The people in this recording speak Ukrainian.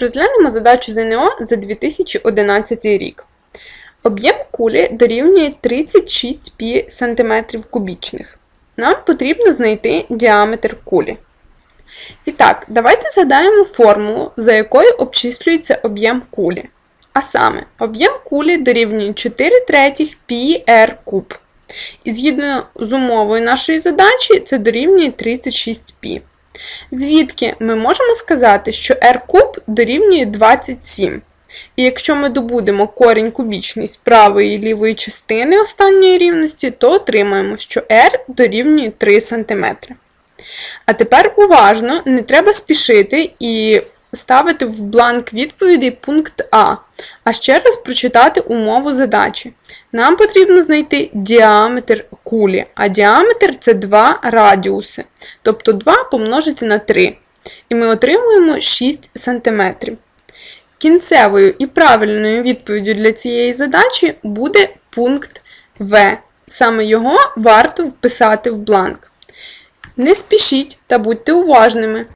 Розглянемо задачу ЗНО за 2011 рік. Об'єм кулі дорівнює 36 пі см кубічних. Нам потрібно знайти діаметр кулі. І так, давайте згадаємо формулу, за якою обчислюється об'єм кулі. А саме, об'єм кулі дорівнює 4 третіх пі r куб. І згідно з умовою нашої задачі, це дорівнює 36 пі. Звідки ми можемо сказати, що r куб дорівнює 27. І якщо ми добудемо корінь кубічний з правої і лівої частини останньої рівності, то отримаємо, що r дорівнює 3 см. А тепер уважно, не треба спішити і ставити в бланк відповідей пункт А, а ще раз прочитати умову задачі. Нам потрібно знайти діаметр кулі, а діаметр це 2 радіуси, тобто 2 помножити на 3. І ми отримуємо 6 см. Кінцевою і правильною відповіддю для цієї задачі буде пункт В. Саме його варто вписати в бланк. Не спішіть та будьте уважними.